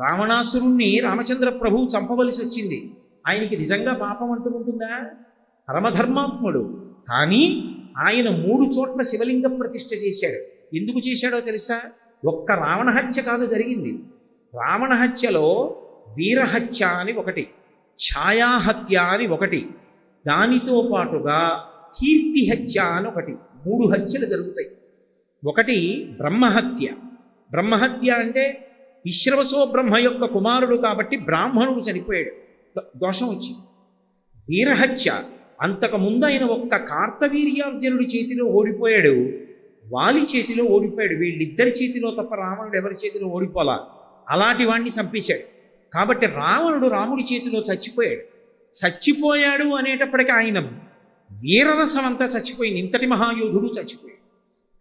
రావణాసురుణ్ణి రామచంద్ర ప్రభువు చంపవలసి వచ్చింది. ఆయనకి నిజంగా పాపం అంటుకుంటుందా పరమధర్మాత్ముడు. కానీ ఆయన మూడు చోట్ల శివలింగ ప్రతిష్ఠ చేశాడు. ఎందుకు చేశాడో తెలుసా? ఒక్క రావణ హత్య కాదు జరిగింది. రావణ హత్యలో వీరహత్య అని ఒకటి ఛాయాహత్య అని ఒకటి దానితో పాటుగా కీర్తి హత్య అని ఒకటి మూడు హత్యలు జరుగుతాయి. ఒకటి బ్రహ్మహత్య. బ్రహ్మహత్య అంటే విశ్రవసో బ్రహ్మ యొక్క కుమారుడు కాబట్టి బ్రాహ్మణుడు చనిపోయాడు. దో- దోషం వచ్చింది. వీరహత్య. అంతకుముందు ఆయన ఒక్క కార్తవీర్యార్జునుడి చేతిలో ఓడిపోయాడు. వాలి చేతిలో ఓడిపోయాడు. వీళ్ళిద్దరి చేతిలో తప్ప రావణుడు ఎవరి చేతిలో ఓడిపోలా? అలాంటి వాణ్ణి చంపేశాడు. కాబట్టి రావణుడు రాముడి చేతిలో చచ్చిపోయాడు. చచ్చిపోయాడు అనేటప్పటికీ ఆయన వీరరసం అంతా చచ్చిపోయింది. ఇంతటి మహాయోధుడు చచ్చిపోయాడు.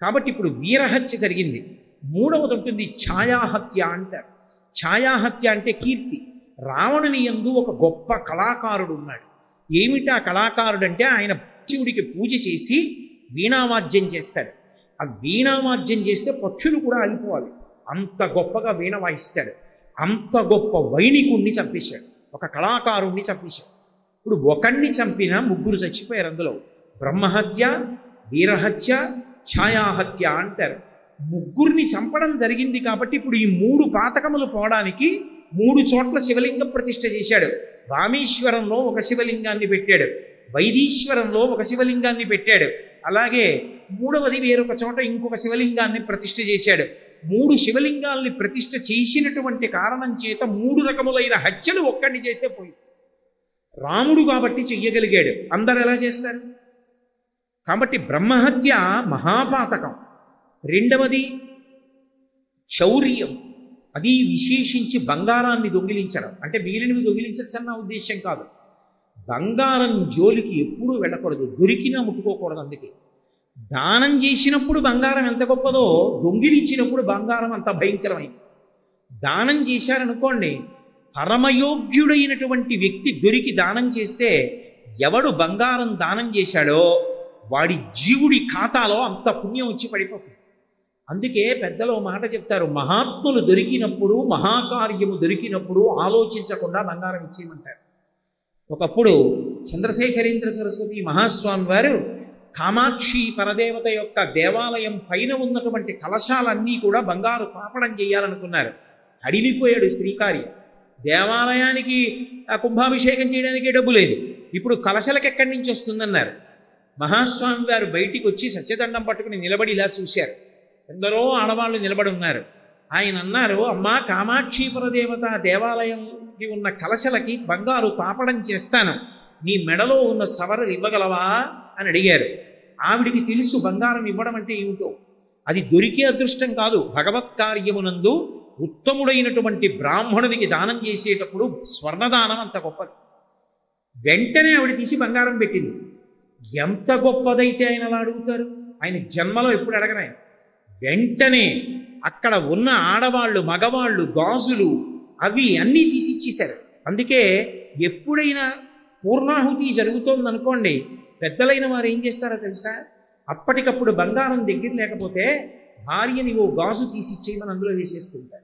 కాబట్టి ఇప్పుడు వీరహత్య జరిగింది. మూడవది ఉంటుంది ఛాయాహత్య అంటారు ఛాయాహత్య అంటే కీర్తి. రావణుని యందు ఒక గొప్ప కళాకారుడు ఉన్నాడు. ఏమిటి ఆ కళాకారుడు అంటే ఆయన శివుడికి పూజ చేసి వీణావాద్యం చేస్తాడు. ఆ వీణావాద్యం చేస్తే పక్షులు కూడా ఆగిపోవాలి అంత గొప్పగా వీణ వాయిస్తాడు. అంత గొప్ప వైణికుణ్ణి చంపేశాడు. ఒక కళాకారుణ్ణి చంపేశాడు. ఇప్పుడు ఒకణ్ణి చంపిన ముగ్గురు చచ్చిపోయారు అందులో. బ్రహ్మహత్య వీరహత్య ఛాయాహత్య అంటారు. ముగ్గురిని చంపడం జరిగింది కాబట్టి ఇప్పుడు ఈ మూడు పాతకములు పోవడానికి మూడు చోట్ల శివలింగ ప్రతిష్ఠ చేశాడు. రామేశ్వరంలో ఒక శివలింగాన్ని పెట్టాడు. వైదీశ్వరంలో ఒక శివలింగాన్ని పెట్టాడు. అలాగే మూడవది వేరొక చోట ఇంకొక శివలింగాన్ని ప్రతిష్ఠ చేశాడు. మూడు శివలింగాల్ని ప్రతిష్ఠ చేసినటువంటి కారణం చేత మూడు రకములైన హత్యలు ఒక్కడిని చేస్తే పోయి రాముడు కాబట్టి చెయ్యగలిగాడు. అందరు ఎలా చేస్తారు? కాబట్టి బ్రహ్మహత్య మహాపాతకం. రెండవది శౌర్యం అది విశేషించి బంగారాన్ని దొంగిలించడం. అంటే మిగిలినవి దొంగిలించచ్చన్న ఉద్దేశం కాదు. బంగారం జోలికి ఎప్పుడూ వెళ్ళకూడదు. దొరికినా ముట్టుకోకూడదు అందుకే. దానం చేసినప్పుడు బంగారం ఎంత గొప్పదో దొంగిలించినప్పుడు బంగారం అంత భయంకరమైంది. దానం చేశారనుకోండి పరమయోగ్యుడైనటువంటి వ్యక్తి దొరికి దానం చేస్తే ఎవడు బంగారం దానం చేశాడో వాడి జీవుడి ఖాతాలో అంత పుణ్యం వచ్చి పడిపోతుంది. అందుకే పెద్దలు మాట చెప్తారు మహాత్ములు దొరికినప్పుడు మహాకార్యము దొరికినప్పుడు ఆలోచించకుండా బంగారం ఇచ్చేయమంటారు. ఒకప్పుడు చంద్రశేఖరేంద్ర సరస్వతి మహాస్వామి వారు కామాక్షి పరదేవత యొక్క దేవాలయం పైన ఉన్నటువంటి కలశాలన్నీ కూడా బంగారు పాపడం చేయాలనుకున్నారు. అడిగిపోయాడు శ్రీకారి. దేవాలయానికి కుంభాభిషేకం చేయడానికి డబ్బు లేదు. ఇప్పుడు కలశలకు ఎక్కడి నుంచి వస్తుందన్నారు. మహాస్వామి వారు బయటికి వచ్చి సత్యదండం పట్టుకుని నిలబడి ఇలా చూశారు. ఎందరో ఆడవాళ్ళు నిలబడి ఉన్నారు. ఆయన అన్నారు అమ్మా కామాక్షీపుర దేవత దేవాలయంకి ఉన్న కలశలకి బంగారు తాపడం చేస్తాను. నీ మెడలో ఉన్న సవరలు ఇవ్వగలవా? అని అడిగారు. ఆవిడికి తెలుసు బంగారం ఇవ్వడం అంటే ఏమిటో. అది దొరికే అదృష్టం కాదు. భగవత్ కార్యమునందు ఉత్తముడైనటువంటి బ్రాహ్మణుడికి దానం చేసేటప్పుడు స్వర్ణదానం అంత గొప్పది. వెంటనే ఆవిడ తీసి బంగారం పెట్టింది. ఎంత గొప్పదైతే ఆయన అలా అడుగుతారు? ఆయన జన్మలో ఎప్పుడు అడగరు వెంటనే అక్కడ ఉన్న ఆడవాళ్ళు మగవాళ్ళు గాజులు అవి అన్నీ తీసిచ్చేశారు. అందుకే ఎప్పుడైనా పూర్ణాహుతి జరుగుతోందనుకోండి పెద్దలైన వారు ఏం చేస్తారో తెలుసా? అప్పటికప్పుడు బంగారం దగ్గర లేకపోతే భార్యని ఓ గాజు తీసి ఇచ్చేయమని అందులో వేసేస్తుంటారు.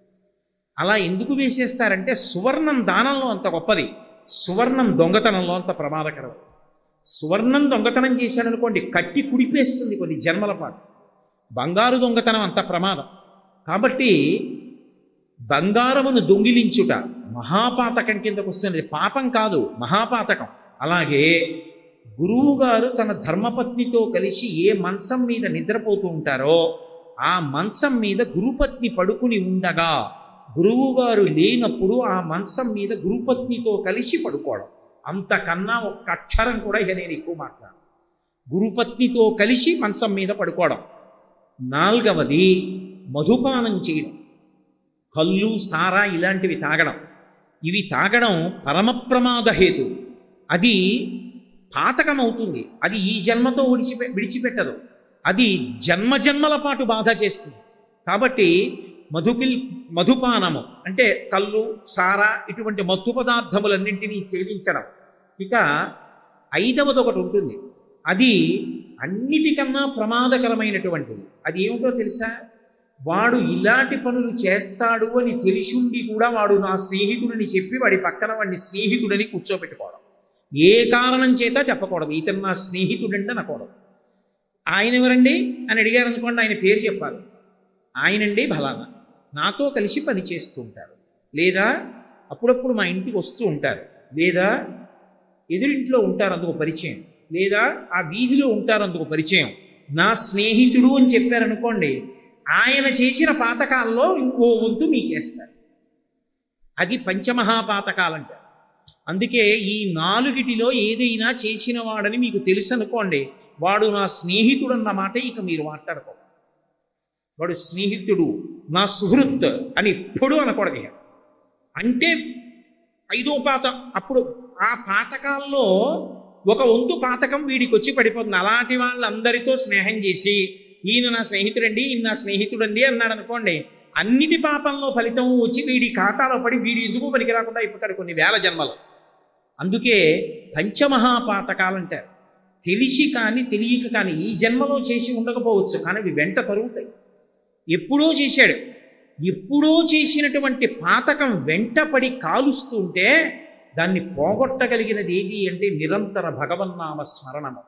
అలా ఎందుకు వేసేస్తారంటే సువర్ణం దానంలో అంత గొప్పది. సువర్ణం దొంగతనంలో అంత ప్రమాదకరం. సువర్ణం దొంగతనం చేశాడనుకోండి కట్టి కుడిపేస్తుంది కొన్ని జన్మల పాటు. బంగారు దొంగతనం అంత ప్రమాదం. కాబట్టి బంగారమును దొంగిలించుట మహాపాతకం కిందకు వస్తుంది. పాపం కాదు మహాపాతకం. అలాగే గురువుగారు తన ధర్మపత్నితో కలిసి ఏ మంచం మీద నిద్రపోతూ ఉంటారో ఆ మంచం మీద గురుపత్ని పడుకుని ఉండగా గురువుగారు లేనప్పుడు ఆ మంచం మీద గురుపత్నితో కలిసి పడుకోవడం. అంతకన్నా ఒక్క అక్షరం కూడా ఇక నేను ఎక్కువ మాట్లాడు గురుపత్నితో కలిసి మంచం మీద పడుకోవడం. నాలుగవది మధుపానం చేయడం. కళ్ళు సారా ఇలాంటివి తాగడం. ఇవి తాగడం పరమప్రమాద హేతు. అది పాతకమవుతుంది. అది ఈ జన్మతో విడిచిపె విడిచిపెట్టదు. అది జన్మ జన్మల పాటు బాధ చేస్తుంది. కాబట్టి మధుపిల్ మధుపానము అంటే కళ్ళు సారా ఇటువంటి మత్తు పదార్థములన్నింటినీ సేవించడం. ఇక ఐదవది ఒకటి ఉంటుంది. అది అన్నిటికన్నా ప్రమాదకరమైనటువంటిది. అది ఏమిటో తెలుసా? వాడు ఇలాంటి పనులు చేస్తాడు అని తెలిసిండి కూడా వాడు నా స్నేహితుడిని చెప్పి వాడి పక్కన వాడిని స్నేహితుడని కూర్చోబెట్టుకోవడం. ఏ కారణం చేత చెప్పకూడదు. ఇతను నా స్నేహితుడండి అనకూడదు. ఆయన ఎవరండి? అని అడిగారు అనుకోండి ఆయన పేరు చెప్పాలి. ఆయనండి బలానా నాతో కలిసి పని చేస్తూ ఉంటారు. లేదా అప్పుడప్పుడు మా ఇంటికి వస్తూ ఉంటారు. లేదా ఎదురింట్లో ఉంటారు. అందుకు పరిచయం. లేదా ఆ వీధిలో ఉంటారు అందుకు పరిచయం. నా స్నేహితుడు అని చెప్పారనుకోండి ఆయన చేసిన పాతకాల్లో ఇంకో వంతు మీకేస్తారు. అది పంచమహాపాతకాలంటారు అందుకే ఈ నాలుగిటిలో ఏదైనా చేసిన వాడని మీకు తెలుసు అనుకోండి వాడు నా స్నేహితుడు అన్నమాట ఇక మీరు మాట్లాడుకో వాడు స్నేహితుడు నా సుహృత్ అని ఎప్పుడు అనకూడదు అంటే ఐదో పాత అప్పుడు ఆ పాతకాల్లో ఒక వంతు పాతకం వీడికి వచ్చి పడిపోతుంది. అలాంటి వాళ్ళందరితో స్నేహం చేసి ఈయన నా స్నేహితుడండి ఈయన నా స్నేహితుడండి అన్నాడు అనుకోండి అన్నిటి పాపంలో ఫలితం వచ్చి వీడి ఖాతాలో పడి వీడి ఎందుకు పనికి రాకుండా అయిపోతాడు కొన్ని వేల జన్మలు. అందుకే పంచమహాపాతకాలు అంటారు. తెలిసి కానీ తెలియక కానీ ఈ జన్మలో చేసి ఉండకపోవచ్చు కానీ అవి వెంట తరుగుతాయి. ఎప్పుడో చేశాడు. ఎప్పుడో చేసినటువంటి పాతకం వెంటపడి కాలుస్తూ ఉంటే దాన్ని పోగొట్టగలిగినది ఏది అంటే నిరంతర భగవన్నామ స్మరణము.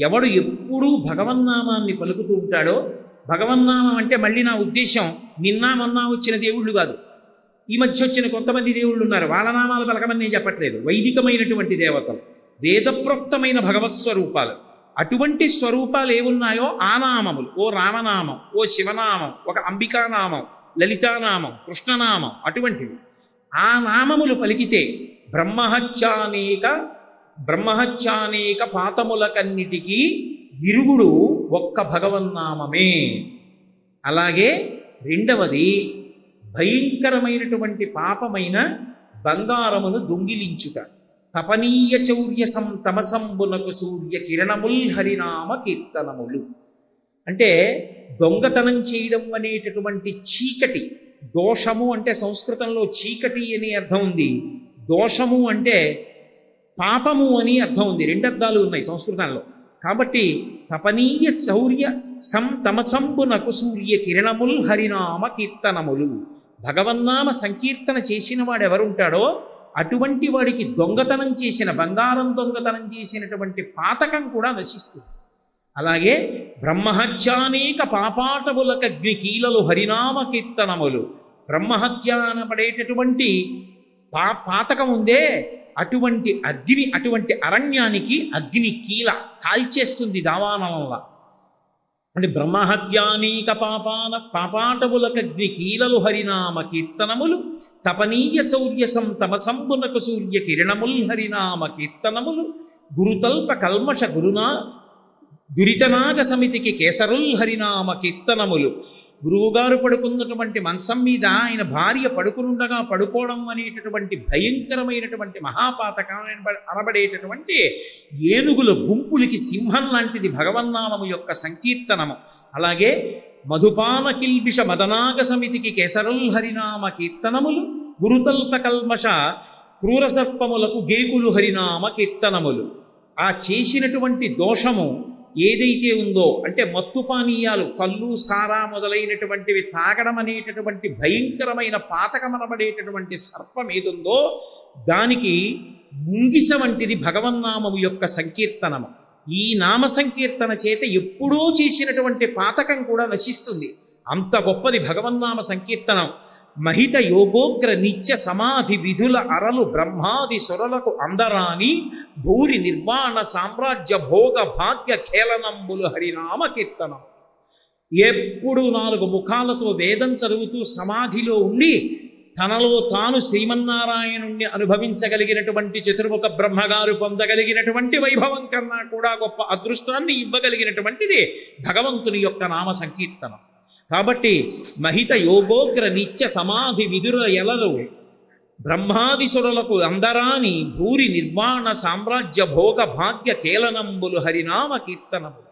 ఎవడు ఎప్పుడూ భగవన్నామాన్ని పలుకుతూ ఉంటాడో భగవన్నామం అంటే మళ్ళీ నా ఉద్దేశం నిన్న మొన్న వచ్చిన దేవుళ్ళు కాదు. ఈ మధ్య వచ్చిన కొంతమంది దేవుళ్ళు ఉన్నారు. వాళ్ళ నామాలు పలకమని నేను చెప్పట్లేదు. వైదికమైనటువంటి దేవతలు వేదప్రోక్తమైన భగవత్ స్వరూపాలు. అటువంటి స్వరూపాలు ఏమున్నాయో? ఆ నామములు ఓ రామనామం ఓ శివనామం ఒక అంబికానామం లలితానామం కృష్ణనామం అటువంటివి. ఆ నామములు పలికితే బ్రహ్మహత్యానేక బ్రహ్మహత్యానేక పాతములకన్నిటికీ విరుగుడు ఒక్క భగవన్నామమే. అలాగే రెండవది భయంకరమైనటువంటి పాపమైన బంగారమును దొంగిలించుట. తపనీయ చౌర్య సం తమసంబునకు సూర్య కిరణముల్ హరినామ కీర్తనములు. అంటే దొంగతనం చేయడం అనేటటువంటి చీకటి దోషము అంటే సంస్కృతంలో చీకటి అని అర్థం ఉంది. దోషము అంటే పాపము అని అర్థం ఉంది. రెండు అర్థాలు ఉన్నాయి సంస్కృతంలో. కాబట్టి తపనీయ చౌర్య సం తమసంబునకు సూర్య కిరణముల్ హరినామ కీర్తనములు. భగవన్నామ సంకీర్తన చేసిన వాడు ఎవరుంటాడో అటువంటి వాడికి దొంగతనం చేసిన బంగారం దొంగతనం చేసినటువంటి పాతకం కూడా నశిస్తుంది. అలాగే బ్రహ్మహత్యానేక పాపాటములకగ్ని కీలలు హరినామ కీర్తనములు. బ్రహ్మహత్య అనబడేటటువంటి పా పాతకం ఉందే అటువంటి అగ్ని అటువంటి అరణ్యానికి అగ్ని కీల కాల్చేస్తుంది దావానం వల్ల అంటే బ్రహ్మహత్యానీక పాపాన పాపాటములకగ్ని కీలలు హరినామ కీర్తనములు తపనీయ చౌర్యసం తమసంబునకు సూర్య కిరణముల్ హరినామ కీర్తనములు గురుతల్ప కల్మష గురునా దురితనాగ సమితికి కేసరుల్ హరినామ కీర్తనములు. గురువుగారు పడుకున్నటువంటి మంచం మీద ఆయన భార్య పడుకునుండగా పడుకోవడం అనేటటువంటి భయంకరమైనటువంటి మహాపాతకం అనబడేటటువంటి ఏనుగుల గుంపులకి సింహం లాంటిది భగవన్నామము యొక్క సంకీర్తనము. అలాగే మధుపాన కిల్బిష మదనాగ సమితికి కేసరుల్ హరినామ కీర్తనములు గురుతల్ప కల్మష క్రూరసర్పములకు గేకులు హరినామ కీర్తనములు. ఆ చేసినటువంటి దోషము ఏదైతే ఉందో అంటే మత్తు పానీయాలు కళ్ళు సారా మొదలైనటువంటివి తాగడం అనేటటువంటి భయంకరమైన పాతకమనబడేటటువంటి సర్పం ఏదుందో దానికి ముంగిస వంటిది భగవన్నామము యొక్క సంకీర్తనము. ఈ నామ సంకీర్తన చేత ఎప్పుడో చేసినటువంటి పాతకం కూడా నశిస్తుంది. అంత గొప్పది భగవన్నామ సంకీర్తనం. మహిత యోగోగ్ర నిత్య సమాధి విధుల అరలు బ్రహ్మాది సురలకు అందరాని భూరి నిర్వాణ సామ్రాజ్య భోగ భాగ్య ఖేళనంబులు హరినామ కీర్తనం. ఎప్పుడు నాలుగు ముఖాలతో వేదం చదువుతూ సమాధిలో ఉండి తనలో తాను శ్రీమన్నారాయణుణ్ణి అనుభవించగలిగినటువంటి చతుర్ముఖ బ్రహ్మగారు పొందగలిగినటువంటి వైభవం కన్నా కూడా గొప్ప అదృష్టాన్ని ఇవ్వగలిగినటువంటిది భగవంతుని యొక్క నామ సంకీర్తనం. కాబట్టి మహిత యోగోగ్ర నిత్య సమాధి విదుర ఎలరు బ్రహ్మాదిసురులకు అందరాని భూరి నిర్వాణ సామ్రాజ్య భోగ భాగ్య కేలనంబులు హరినామ కీర్తనము.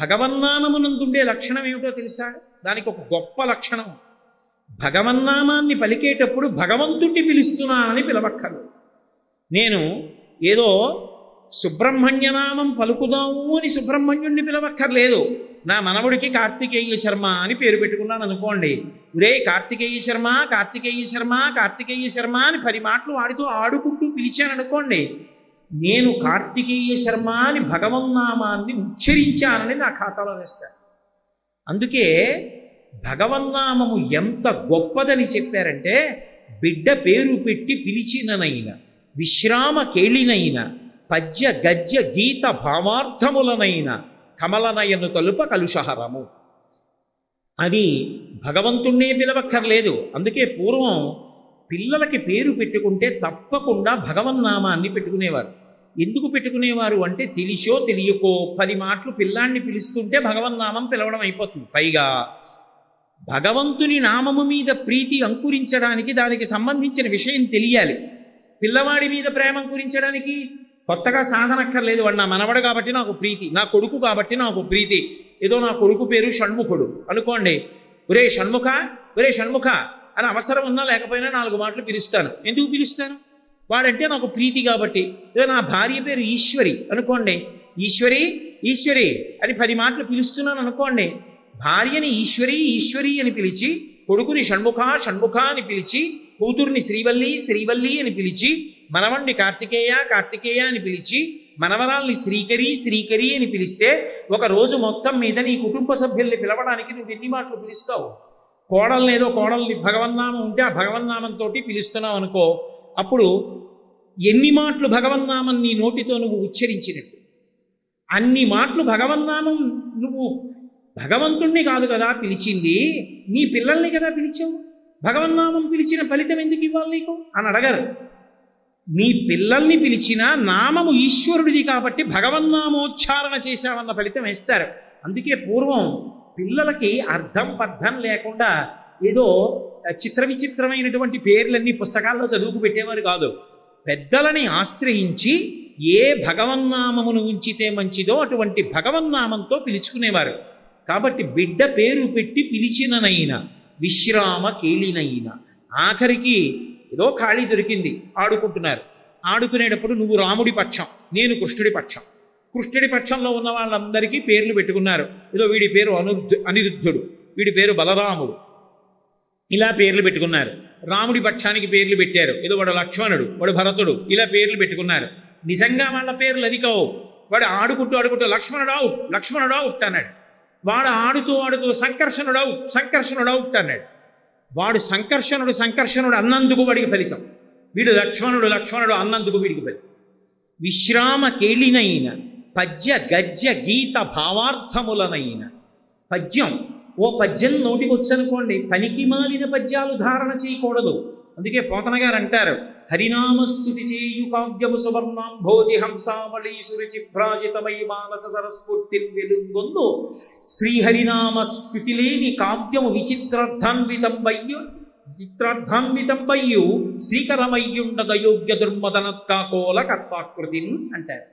భగవన్నామమునందుండే లక్షణం ఏమిటో తెలుసా? దానికి ఒక గొప్ప లక్షణం. భగవన్నామాన్ని పలికేటప్పుడు భగవంతుణ్ణి పిలుస్తున్నానని పిలవక్కరు నేను ఏదో సుబ్రహ్మణ్యనామం పలుకుదాము అని సుబ్రహ్మణ్యుణ్ణి పిలవక్కర్లేదు. నా మనవడికి కార్తికేయ శర్మ అని పేరు పెట్టుకున్నాను అనుకోండి. ఉరే కార్తికేయ శర్మ కార్తికేయ శర్మ కార్తికేయ శర్మ అని పది మాటలు వాడితో ఆడుకుంటూ పిలిచాను అనుకోండి. నేను కార్తికేయ శర్మ అని భగవన్నామాన్ని ఉచ్చరించానని నా ఖాతాలో వేస్తాను అందుకే భగవన్నామము ఎంత గొప్పదని చెప్పారంటే బిడ్డ పేరు పెట్టి పిలిచిననైన విశ్రామ కేళినైన పద్య గద్య గీత భావార్థములనైనా కమలనయను తలుప కలుషహరము. అది భగవంతుణ్ణే పిలవక్కర్లేదు. అందుకే పూర్వం పిల్లలకి పేరు పెట్టుకుంటే తప్పకుండా భగవన్నామాన్ని పెట్టుకునేవారు. ఎందుకు పెట్టుకునేవారు అంటే తెలిసో తెలియకో పది మాటలు పిల్లాన్ని పిలుస్తుంటే భగవన్నామం పిలవడం అయిపోతుంది. పైగా భగవంతుని నామము మీద ప్రీతి అంకురించడానికి దానికి సంబంధించిన విషయం తెలియాలి. పిల్లవాడి మీద ప్రేమ అంకురించడానికి కొత్తగా సాధనక్కర్లేదు వాడు నా మనవడు కాబట్టి నాకు ప్రీతి నా కొడుకు కాబట్టి నాకు ప్రీతి. ఏదో నా కొడుకు పేరు షణ్ముఖుడు. అనుకోండి ఒరే షణ్ముఖ ఒరే షణ్ముఖ అని అవసరం ఉన్నా లేకపోయినా నాలుగు మాటలు పిలుస్తాను. ఎందుకు పిలుస్తాను? వాడంటే నాకు ప్రీతి కాబట్టి. ఏదో నా భార్య పేరు ఈశ్వరి. అనుకోండి ఈశ్వరి ఈశ్వరి అని పది మాటలు పిలుస్తున్నాను అనుకోండి భార్యని ఈశ్వరి ఈశ్వరి అని పిలిచి కొడుకుని షణ్ముఖ షణ్ముఖ అని పిలిచి కూతుర్ని శ్రీవల్లి శ్రీవల్లి అని పిలిచి మనవణ్ణి కార్తికేయ కార్తికేయ అని పిలిచి మనవరాల్ని శ్రీకరి శ్రీకరి అని పిలిస్తే ఒక రోజు మొత్తం మీద నీ కుటుంబ సభ్యుల్ని పిలవడానికి నువ్వు ఎన్ని మాటలు పిలుస్తావు? కోడల్ని ఏదో కోడల్ని భగవన్నామం ఉంటే ఆ భగవన్నామంతో పిలుస్తున్నావు అనుకో అప్పుడు ఎన్ని మాటలు భగవన్నామం నీ నోటితో నువ్వు ఉచ్చరించినట్టు? అన్ని మాటలు భగవన్నామం నువ్వు భగవంతుణ్ణి కాదు కదా పిలిచింది? నీ పిల్లల్ని కదా పిలిచావు? భగవన్నామం పిలిచిన ఫలితం ఎందుకు ఇవ్వాలి నీకు? అని అడగరు. నీ పిల్లల్ని పిలిచిన నామము ఈశ్వరుడిది కాబట్టి భగవన్నామోచ్చారణ చేశావన్న ఫలితం ఇస్తారు. అందుకే పూర్వం పిల్లలకి అర్థం పర్థం లేకుండా ఏదో చిత్ర విచిత్రమైనటువంటి పేర్లన్నీ పుస్తకాల్లో చదువుకు పెట్టేవారు కాదు. పెద్దలని ఆశ్రయించి ఏ భగవన్నామమును ఉంచితే మంచిదో అటువంటి భగవన్నామంతో పిలుచుకునేవారు. కాబట్టి బిడ్డ పేరు పెట్టి పిలిచిననైనా విశ్రామ కేళినైనా ఆఖరికి ఏదో ఖాళీ దొరికింది ఆడుకుంటున్నారు. ఆడుకునేటప్పుడు నువ్వు రాముడి పక్షం నేను కృష్ణుడి పక్షం. కృష్ణుడి పక్షంలో ఉన్న వాళ్ళందరికీ పేర్లు పెట్టుకున్నారు. ఏదో వీడి పేరు అనుద్ధ అనిరుద్ధుడు వీడి పేరు బలరాముడు. ఇలా పేర్లు పెట్టుకున్నారు. రాముడి పక్షానికి పేర్లు పెట్టారు. ఏదో వాడు లక్ష్మణుడు వాడు భరతుడు ఇలా పేర్లు పెట్టుకున్నారు. నిజంగా వాళ్ళ పేర్లు అది కావు వాడు ఆడుకుంటూ ఆడుకుంటూ లక్ష్మణుడావు లక్ష్మణుడావు అన్నాడు. వాడు ఆడుతూ ఆడుతూ సంకర్షణుడవు సంకర్షణుడవు అన్నాడు వాడు సంకర్షణుడు సంకర్షణుడు అన్నందుకు వాడికి ఫలితం. వీడు లక్ష్మణుడు లక్ష్మణుడు అన్నందుకు వీడికి ఫలితం. విశ్రామ కేళినైన పద్య గద్య గీత భావార్థములనైన పద్యం ఓ పద్యం నోటికి వచ్చనుకోండి పనికి మాలిన పద్యాలు ధారణ చేయకూడదు. అందుకే పోతన గారు అంటారు హరినామస్తుతి చేయు కావ్యము సువర్ణాంభోజి హంసావళి సురుచిభ్రాజితమై మానస సరస్ఫూర్తి వెలుగొందు. శ్రీహరినామ స్థుతి లేని కావ్యము విచిత్రార్థాన్వితంబయ్యు విచిత్రార్థాన్వితంబయ్యు శ్రీకరమయ్యుండదయోగ్య దుర్మదనత్కాకోల కర్తాకృతిని అంటారు.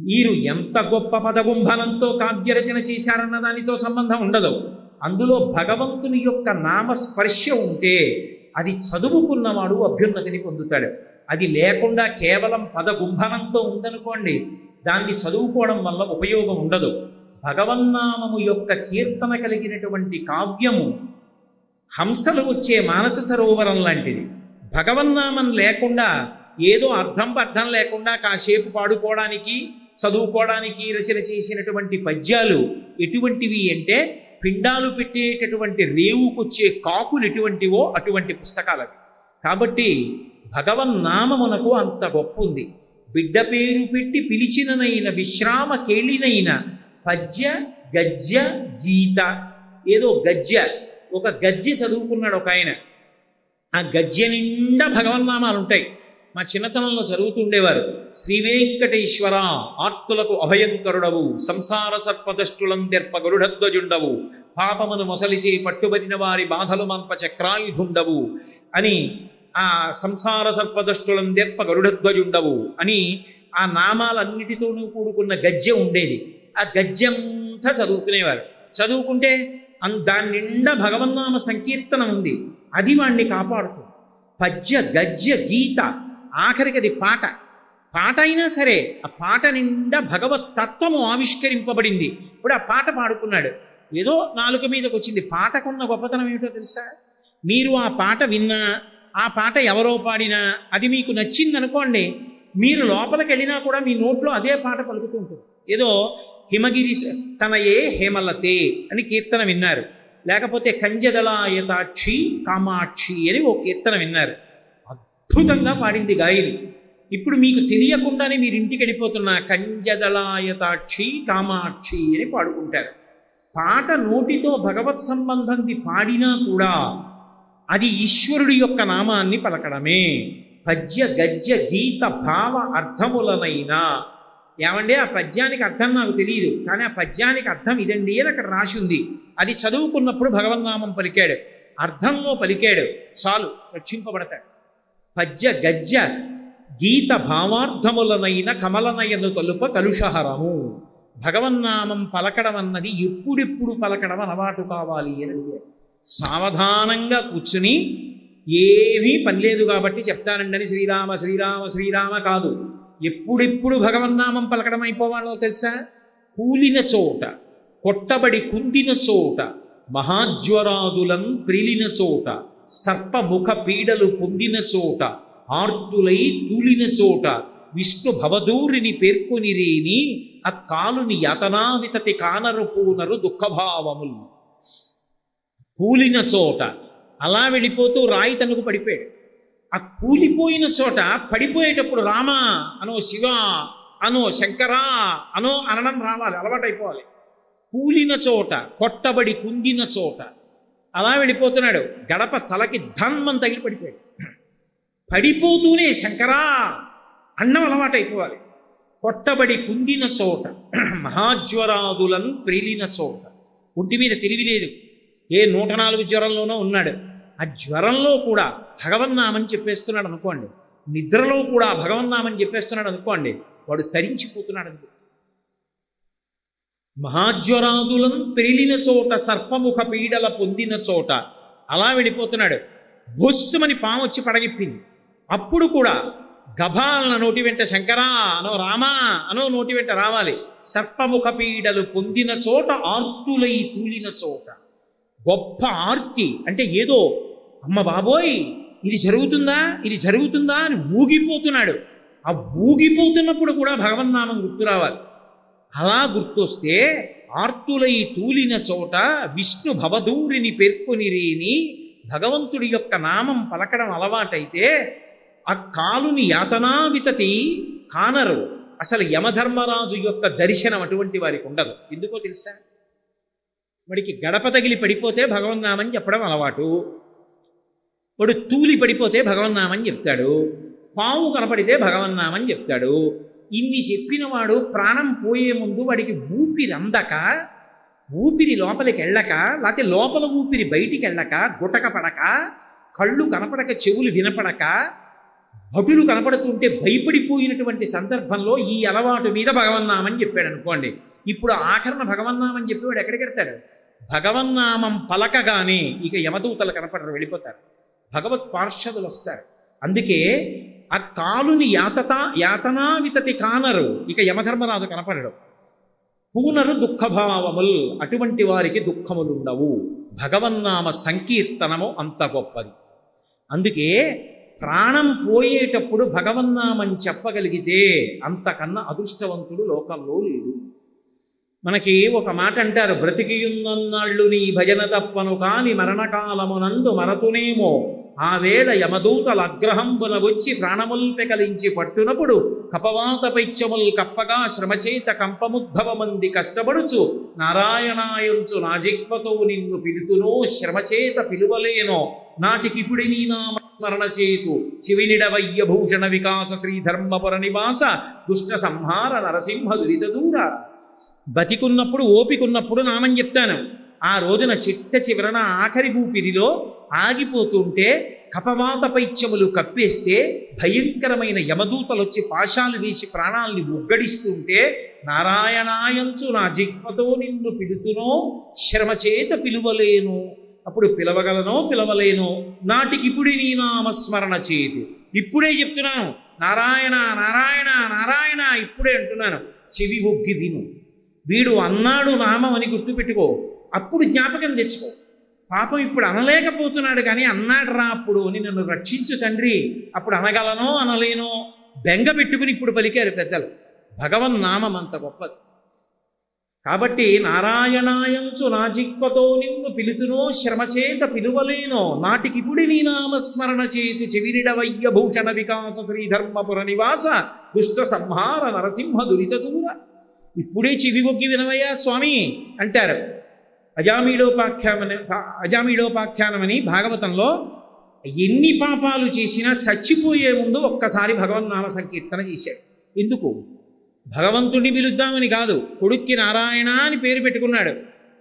మీరు ఎంత గొప్ప పదగుంభనంతో కావ్యరచన చేశారన్న దానితో సంబంధం ఉండదు. అందులో భగవంతుని యొక్క నామస్పర్శ ఉంటే అది చదువుకున్నవాడు అభ్యున్నతిని పొందుతాడు. అది లేకుండా కేవలం పదగుంభనంతో ఉందనుకోండి దాన్ని చదువుకోవడం వల్ల ఉపయోగం ఉండదు. భగవన్నామము యొక్క కీర్తన కలిగినటువంటి కావ్యము హంసలు వచ్చే మానస సరోవరం లాంటిది. భగవన్నామం లేకుండా ఏదో అర్థం అర్థం లేకుండా కాసేపు పాడుకోవడానికి చదువుకోవడానికి రచన చేసినటువంటి పద్యాలు ఎటువంటివి అంటే పిండాలు పెట్టేటటువంటి రేవుకొచ్చే కాకులు ఎటువంటివో అటువంటి పుస్తకాలవి. కాబట్టి భగవన్నామమునకు అంత గొప్ప ఉంది బిడ్డ పేరు పెట్టి పిలిచిననైన విశ్రామ కేళినైన పద్య గద్య గీత ఏదో గద్య ఒక గద్య చదువుకున్నాడు ఒక ఆయన. ఆ గద్య నిండా భగవన్నామాలు ఉంటాయి మా చిన్నతనంలో చదువుతుండేవారు శ్రీ వెంకటేశ్వర ఆర్తులకు అభయంకరుడవు. సంసార సర్పదష్టులందెర్ప గరుడధ్వజుండవు. పాపమును మొసలిచే పట్టుబడిన వారి బాధలు మంప చక్రాయుధుండవు అని ఆ సంసార సర్పదష్టులందెర్ప గరుడధ్వజుండవు అని ఆ నామాలన్నిటితోనూ కూడుకున్న గద్య ఉండేది. ఆ గద్యంతా చదువుకునేవారు. చదువుకుంటే అన్ దాని నిండా భగవన్నామ సంకీర్తన ఉంది. అది వాణ్ణి కాపాడుతుంది. పద్య గద్య గీత ఆఖరికి అది పాట. పాట అయినా సరే ఆ పాట నిండా భగవత్ తత్వము ఆవిష్కరింపబడింది. ఇప్పుడు ఆ పాట పాడుకున్నాడు. ఏదో నాలుక మీదకి వచ్చింది పాటకున్న గొప్పతనం ఏమిటో తెలుసా? మీరు ఆ పాట విన్నా ఆ పాట ఎవరో పాడినా అది మీకు నచ్చింది అనుకోండి మీరు లోపలికి వెళ్ళినా కూడా మీ నోట్లో అదే పాట పలుకుతూ ఉంటుంది. ఏదో హిమగిరి తనయే హేమలతే అని కీర్తన విన్నారు. లేకపోతే కంజదలాయతాక్షి కామాక్షి అని ఓ కీర్తన విన్నారు. అద్భుతంగా పాడింది గాయని. ఇప్పుడు మీకు తెలియకుండానే మీరు ఇంటికి వెళ్ళిపోతున్న కంజదలాయతాక్షి కామాక్షి అని పాడుకుంటారు. పాట నోటితో భగవత్ సంబంధంది పాడినా కూడా అది ఈశ్వరుడి యొక్క నామాన్ని పలకడమే. పద్య గద్య గీత భావ అర్థములనైనా. ఏమండి? ఆ పద్యానికి అర్థం నాకు తెలియదు కానీ ఆ పద్యానికి అర్థం ఇదండి అని అక్కడ రాసి ఉంది. అది చదువుకున్నప్పుడు భగవన్నామం పలికాడు. అర్థంలో పలికాడు. చాలు రక్షింపబడతాడు. పద్య గద్య గీత భావార్థములనైన కమలనయను తలుప కలుషహరము. భగవన్నామం పలకడం అన్నది ఎప్పుడెప్పుడు పలకడం అలవాటు కావాలి అని అడిగారు సావధానంగా కూర్చుని ఏమీ పనిలేదు కాబట్టి చెప్తానండని శ్రీరామ శ్రీరామ శ్రీరామ కాదు. ఎప్పుడెప్పుడు భగవన్నామం పలకడం అయిపోవాలో తెలుసా? కూలిన చోట కొట్టబడి కుందిన చోట మహాజ్వరాదులం ప్రిలిన చోట సర్పముఖ పీడలు పొందిన చోట ఆర్తులై తూలిన చోట విష్ణు భవదూరిని పేర్కొనిరేని అక్కాలుని యతనావితతి కానరు పూనరు దుఃఖభావములు. కూలిన చోట అలా వెళ్ళిపోతూ రాయి తనకు పడిపోయాడు. ఆ కూలిపోయిన చోట పడిపోయేటప్పుడు రామ అనో శివ అనో శంకరా అనో అనడం రావాలి అలవాటైపోవాలి. కూలిన చోట కొట్టబడి కుంగిన చోట అలా వెళ్ళిపోతున్నాడు. గడప తలకి ధన్మం తగిలి పడిపోయాడు. పడిపోతూనే శంకరా అన్నం అలవాటైపోవాలి. కొట్టబడి కుంగిన చోట మహాజ్వరాదులను ప్రేలిన చోట. ఒంటి మీద తెలివి లేదు. ఏ నూట నాలుగు జ్వరంలోనో ఉన్నాడు. ఆ జ్వరంలో కూడా భగవన్నామని చెప్పేస్తున్నాడు అనుకోండి. నిద్రలో కూడా భగవన్నామని చెప్పేస్తున్నాడు అనుకోండి. వాడు తరించిపోతున్నాడు అనుకో మహాజ్వరాదులం పెరిలిన చోట సర్పముఖ పీడల పొందిన చోట. అలా వెళ్ళిపోతున్నాడు. బొస్సుమని పాము వచ్చి పడగిప్పింది. అప్పుడు కూడా గభాలన నోటి వెంట శంకరా అనో రామా అనో నోటి వెంట రావాలి. సర్పముఖ పీడలు పొందిన చోట ఆర్తులై తూలిన చోట. గొప్ప ఆర్తి అంటే ఏదో అమ్మ బాబోయ్ ఇది జరుగుతుందా? ఇది జరుగుతుందా? అని ఊగిపోతున్నాడు. ఆ ఊగిపోతున్నప్పుడు కూడా భగవన్నామం గుర్తు రావాలి. అలా గుర్తొస్తే ఆర్తులై తూలిన చోట విష్ణు భవధూరిని పేర్కొనిరేని భగవంతుడి యొక్క నామం పలకడం అలవాటైతే ఆ కాలుని యాతనావితతి కానరు. అసలు యమధర్మరాజు యొక్క దర్శనం అటువంటి వారికి ఉండదు. ఎందుకో తెలుసా? వాడికి గడప తగిలి పడిపోతే భగవన్నామని చెప్పడం అలవాటు. వాడు తూలి పడిపోతే భగవన్నామని చెప్తాడు. పావు కనపడితే భగవన్నామని చెప్తాడు. ఇన్ని చెప్పినవాడు ప్రాణం పోయే ముందు వాడికి ఊపిరి అందక ఊపిరి లోపలికి వెళ్ళక లేకపోతే లోపల ఊపిరి బయటికి వెళ్ళక గుటక పడక కళ్ళు కనపడక చెవులు వినపడక భటులు కనపడుతుంటే భయపడిపోయినటువంటి సందర్భంలో ఈ అలవాటు మీద భగవన్నామని చెప్పాడు అనుకోండి. ఇప్పుడు ఆఖరణ భగవన్నామని చెప్పి వాడు భగవన్నామం పలకగానే ఇక యమదూతలు కనపడరు వెళ్ళిపోతారు. భగవత్ పార్షదులు వస్తారు. అందుకే ఆ కాలుని యాతత యాతనావితతి కానరు. ఇక యమధర్మరాజు కనపడడం. పూనరు దుఃఖభావముల్ అటువంటి వారికి దుఃఖములుండవు. భగవన్నామ సంకీర్తనము అంత గొప్పది. అందుకే ప్రాణం పోయేటప్పుడు భగవన్నామని చెప్పగలిగితే అంతకన్నా అదృష్టవంతుడు లోకంలో లేడు. మనకి ఒక మాట అంటారు బ్రతికియున్నన్నాళ్ళు నీ భజన తప్పను కాని మరణకాలమునందు మరతునేమో. ఆ వేళ యమదూతల అగ్రహంబున వచ్చి ప్రాణముల్ పెకలించి పట్టునప్పుడు కపవాత పైత్యముల్ కప్పగా శ్రమచేత కంపముద్భవమంది కష్టపడుచు నారాయణాయంచు నాజిక్వతో నిన్ను పిలుతునో శ్రమచేత పిలువలేనో. నాటికిపుడి నీ నామ స్మరణ చేతు చివినిడవయ్య భూషణ వికాస శ్రీధర్మపుర నివాస దుష్ట సంహార నరసింహ దురిత దూర బతికున్నప్పుడు ఓపికున్నప్పుడు నామని చెప్తాను. ఆ రోజున చిట్ట చివరన ఆఖరి భూపిదిలో ఆగిపోతుంటే కపవాత పైత్యములు కప్పేస్తే భయంకరమైన యమదూతలు వచ్చి పాశాలు వేసి ప్రాణాల్ని ఉగ్గడిస్తుంటే నారాయణాయంచు నా జిహ్మతో నిన్ను పిలుతునో శ్రమచేత పిలువలేను. అప్పుడు పిలవగలనో పిలవలేనో. నాటికిప్పుడే నీ నామస్మరణ చేయదు ఇప్పుడే చెప్తున్నాను. నారాయణ నారాయణ నారాయణ ఇప్పుడే అంటున్నాను. చెవి ఒగ్గి విను. వీడు అన్నాడు నామం అని గుర్తుపెట్టుకో. అప్పుడు జ్ఞాపకం తెచ్చుకో. పాపం ఇప్పుడు అనలేకపోతున్నాడు కానీ అన్నాడు రా అప్పుడు అని నన్ను రక్షించు తండ్రి. అప్పుడు అనగలనో అనలేనో బెంగ పెట్టుకుని ఇప్పుడు పలికారు పెద్దలు. భగవన్ నామం అంత గొప్పది. కాబట్టి నారాయణాయంచు నా జిక్వతో నిన్ను పిలుతునో శ్రమచేత పిలువలేనో నాటికిపుడి నీ నామస్మరణ చేతు చెవిరిడవయ్య భూషణ వికాస శ్రీధర్మపుర నివాస దుష్ట సంహార నరసింహ దురిత దూర. ఇప్పుడే చెవి వినవయ్యా స్వామి అంటారు. అజామీడోపాఖ్యానమని అజామీడోపాఖ్యానమని భాగవతంలో ఎన్ని పాపాలు చేసినా చచ్చిపోయే ముందు ఒక్కసారి భగవన్నామ సంకీర్తన చేశాడు. ఎందుకు? భగవంతుడిని పిలుద్దామని కాదు కొడుక్కి నారాయణ అని పేరు పెట్టుకున్నాడు.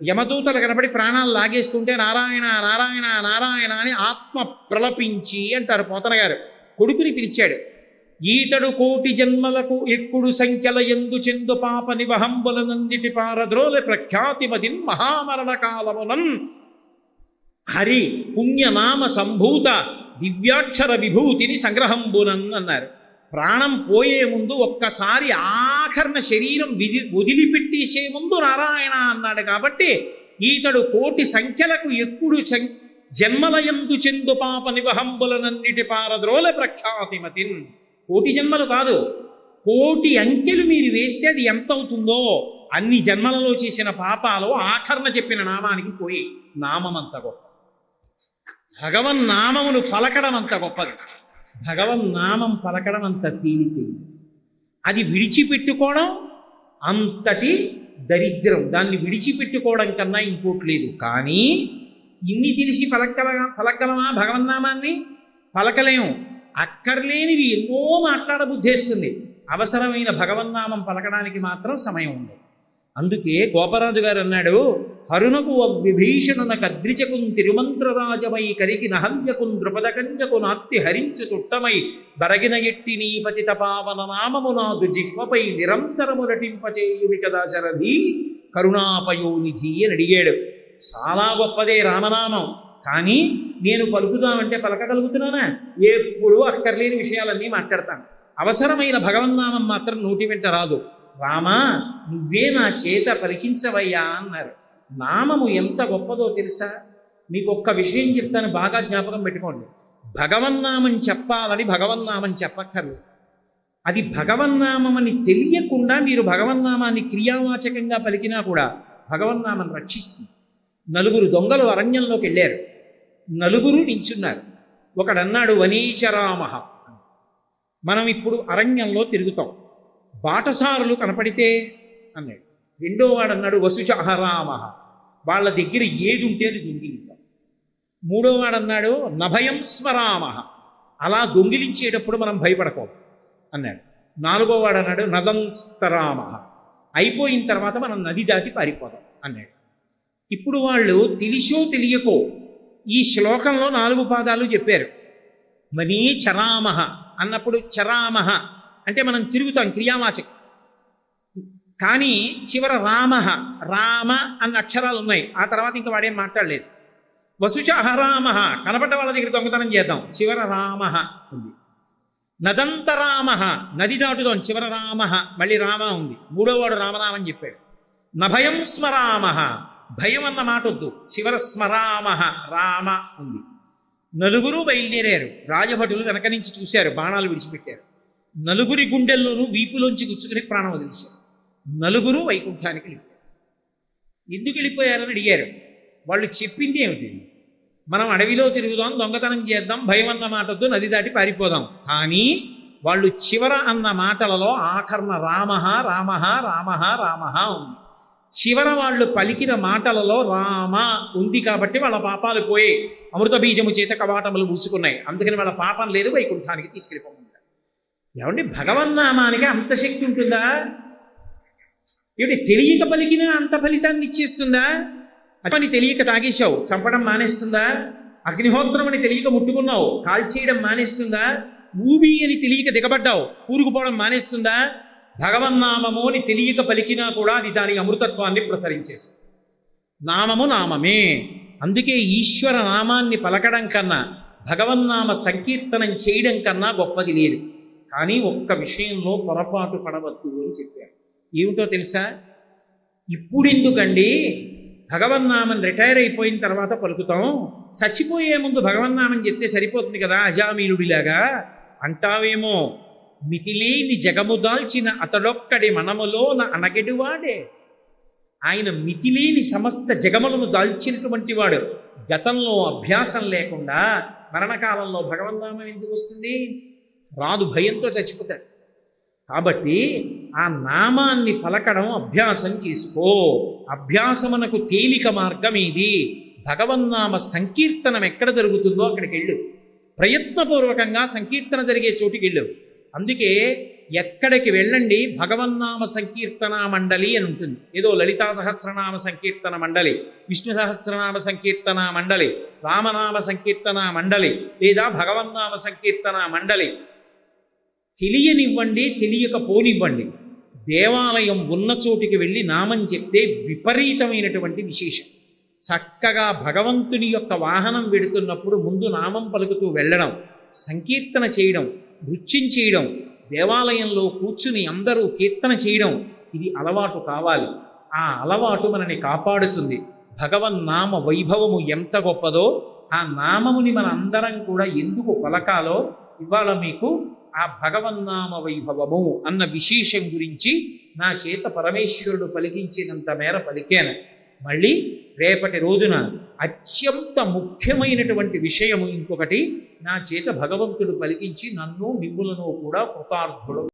యమదూతలు కనబడి ప్రాణాలు లాగేస్తుంటే నారాయణ నారాయణ నారాయణ అని ఆత్మ ప్రలపించి అంటారు పోతన గారు కొడుకుని పిలిచాడు. ఈతడు కోటి జన్మలకు ఎక్కుడు సంఖ్యల ఎందు చెందు పాప నివహంబులనందిటి పారద్రోల ప్రఖ్యాతిమతిన్ మహామరణ కాలమునన్ హరి పుణ్యనామ సంభూత దివ్యాక్షర విభూతిని సంగ్రహంబునన్ అన్నారు. ప్రాణం పోయే ముందు ఒక్కసారి ఆఖరణ శరీరం విధి వదిలిపెట్టేసే ముందు నారాయణ అన్నాడు కాబట్టి ఈతడు కోటి సంఖ్యలకు ఎక్కుడు జన్మలయందు చెందు పాప నివహంబులనన్నిటి పారద్రోల ప్రఖ్యాతిమతిన్. కోటి జన్మలు కాదు కోటి అంకెలు మీరు వేస్తే అది ఎంత అవుతుందో అన్ని జన్మలలో చేసిన పాపాలు ఆఖరణ చెప్పిన నామానికి పోయి నామం అంత గొప్ప భగవన్ నామమును పలకడం అంత గొప్పది. భగవన్ నామం పలకడం అంత తేలితే అది విడిచిపెట్టుకోవడం అంతటి దరిద్రం. దాన్ని విడిచిపెట్టుకోవడం కన్నా ఇంకోటి లేదు. కానీ ఇన్ని తెలిసి పలకల పలకలమా భగవన్నామాన్ని పలకలేము. అక్కర్లేనివి ఎన్నో మాట్లాడబుద్ధేస్తుంది. అవసరమైన భగవన్నామం పలకడానికి మాత్రం సమయం ఉంది అందుకే గోపరాజు గారు అన్నాడు హరునకు విభీషణున కద్రిచకున్ తిరుమంత్రరాజమై కరికి నహల్యకున్ ద్రుపదకంజకు నాత్తి హరించు చుట్టమై బరగిన ఎట్టి నీ పతిత పావన నామము నాదు జిహ్వపై నిరంతరము నటింపచేయువి కదా శరధి. కరుణాపయోనిధి అని అడిగాడు. చాలా గొప్పదే రామనామం. కానీ నేను పలుకుదామంటే పలకగలుగుతున్నానా? ఎప్పుడూ అక్కర్లేని విషయాలన్నీ మాట్లాడతాను. అవసరమైన భగవన్నామం మాత్రం నోటి వెంట రాదు. రామా నువ్వే నా చేత పలికించవయ్యా అన్నారు. నామము ఎంత గొప్పదో తెలుసా? మీకు ఒక్క విషయం చెప్తాను బాగా జ్ఞాపకం పెట్టుకోండి. భగవన్నామం చెప్పాలని భగవన్నామం చెప్పక్కర్లేదు. అది భగవన్నామం అని తెలియకుండా మీరు భగవన్నామాన్ని క్రియావాచకంగా పలికినా కూడా భగవన్నామం రక్షిస్తుంది. నలుగురు దొంగలు అరణ్యంలోకి వెళ్ళారు నలుగురు నించున్నారు. ఒకడన్నాడు వనీచరామ మనం ఇప్పుడు అరణ్యంలో తిరుగుతాం. బాటసారులు కనపడితే అన్నాడు. రెండో వాడు అన్నాడు వాళ్ళ దగ్గర ఏది ఉంటే అది దొంగిలిద్దాం. మూడో వాడు అన్నాడు నభయం స్మరామ అలా దొంగిలించేటప్పుడు మనం భయపడకూడదు అన్నాడు. నాలుగో వాడు అన్నాడు అయిపోయిన తర్వాత మనం నది దాటి పారిపోదాం అన్నాడు. ఇప్పుడు వాళ్ళు తెలిసో తెలియకో ఈ శ్లోకంలో నాలుగు పాదాలు చెప్పారు. మనీ చరామహ అన్నప్పుడు చరామహ అంటే మనం తిరుగుతాం క్రియావాచకం కానీ చివర రామహ రామ అన్న అక్షరాలు ఉన్నాయి. ఆ తర్వాత ఇంకా వాడేం మాట్లాడలేదు. వసుచ అహరామహ కనపడ్డ వాళ్ళ దగ్గర దొంగతనం చేద్దాం. చివర రామహ ఉంది. నదంతరామహ నది దాటుదాం. చివర రామహ మళ్ళీ రామ ఉంది. మూడోవాడు రామనామని చెప్పాడు. నభయం స్మరామహ భయం అన్న మాట వద్దు చివర స్మరామ రామ ఉంది. నలుగురు బయలుదేరారు. రాజభటులు వెనక నుంచి చూశారు. బాణాలు విడిచిపెట్టారు. నలుగురి గుండెల్లోనూ వీపులోంచి గుచ్చుకుని ప్రాణం వదిలేశారు. నలుగురు వైకుంఠానికి వెళ్ళిపోయారు. ఎందుకు వెళ్ళిపోయారని అడిగారు. వాళ్ళు చెప్పింది ఏమిటి? మనం అడవిలో తిరుగుదాం దొంగతనం చేద్దాం భయం అన్న మాట వద్దు నది దాటి పారిపోదాం. కానీ వాళ్ళు చివర అన్న మాటలలో ఆఖరణ రామహ రామహ రామహ రామహ ఉంది. చివర వాళ్ళు పలికిన మాటలలో రామ ఉంది కాబట్టి వాళ్ళ పాపాలు పోయి అమృత బీజము చేత కవాటములు మూసుకున్నాయి అందుకని వాళ్ళ పాపం లేదు వైకుంఠానికి తీసుకెళ్ళిపోమంటారు. ఏమండి భగవన్నామానికి అంత శక్తి ఉంటుందా? ఏమిటి తెలియక పలికినా అంత ఫలితాన్ని ఇచ్చేస్తుందా? అని తెలియక తాగేశావు చంపడం మానేస్తుందా? అగ్నిహోత్రం అని తెలియక ముట్టుకున్నావు కాల్చేయడం మానేస్తుందా? ఊబి అని తెలియక దిగబడ్డావు కూరుకుపోవడం మానేస్తుందా? భగవన్నామము అని తెలియక పలికినా కూడా అది దాని అమృతత్వాన్ని ప్రసరించేస్తుంది నామము నామమే. అందుకే ఈశ్వర నామాన్ని పలకడం కన్నా భగవన్నామ సంకీర్తనం చేయడం కన్నా గొప్పది లేదు. కానీ ఒక్క విషయంలో పొరపాటు పడవద్దు అని చెప్పారు. ఏమిటో తెలుసా? ఇప్పుడెందుకండి? భగవన్నామం రిటైర్ అయిపోయిన తర్వాత పలుకుతాం. చచ్చిపోయే ముందు భగవన్నామం చెప్తే సరిపోతుంది కదా అజామీనుడిలాగా అంటావేమో? మితిలేని జగము దాల్చిన అతడొక్కడి మనములోన అనగెడువాడే ఆయన మితిలేని సమస్త జగములను దాల్చినటువంటి వాడు. గతంలో అభ్యాసం లేకుండా మరణకాలంలో భగవన్నామం ఎందుకు వస్తుంది? రాదు భయంతో చచ్చిపోతాడు. కాబట్టి ఆ నామాన్ని పలకడం అభ్యాసం చేసుకో. అభ్యాసమునకు తేలిక మార్గం ఇది భగవన్నామ సంకీర్తనం ఎక్కడ జరుగుతుందో అక్కడికి వెళ్ళు ప్రయత్నపూర్వకంగా సంకీర్తన జరిగే చోటికి వెళ్ళు అందుకే ఎక్కడికి వెళ్ళండి భగవన్నామ సంకీర్తన మండలి అని ఉంటుంది. ఏదో లలితా సహస్రనామ సంకీర్తన మండలి విష్ణు సహస్రనామ సంకీర్తన మండలి రామనామ సంకీర్తన మండలి లేదా భగవన్నామ సంకీర్తన మండలి. తెలియనివ్వండి తెలియకపోనివ్వండి. దేవాలయం ఉన్న చోటికి వెళ్ళి నామం చెప్తే విపరీతమైనటువంటి విశేషం. చక్కగా భగవంతుని యొక్క వాహనం వెడుతున్నప్పుడు ముందు నామం పలుకుతూ వెళ్ళడం సంకీర్తన చేయడం నృత్యం చేయడం దేవాలయంలో కూర్చుని అందరూ కీర్తన చేయడం ఇది అలవాటు కావాలి. ఆ అలవాటు మనని కాపాడుతుంది. భగవన్నామ వైభవము ఎంత గొప్పదో ఆ నామముని మన అందరం కూడా ఎందుకు పలకాలో ఇవాళ మీకు ఆ భగవన్నామ వైభవము అన్న విశేషం గురించి నా చేత పరమేశ్వరుడు పలికించినంత మేర పలికాను. మళ్ళీ రేపటి రోజున అత్యంత ముఖ్యమైనటువంటి విషయము ఇంకొకటి నా చేత భగవంతుడు పలికించి నన్ను మిమ్ములను కూడా కృతార్థుడు.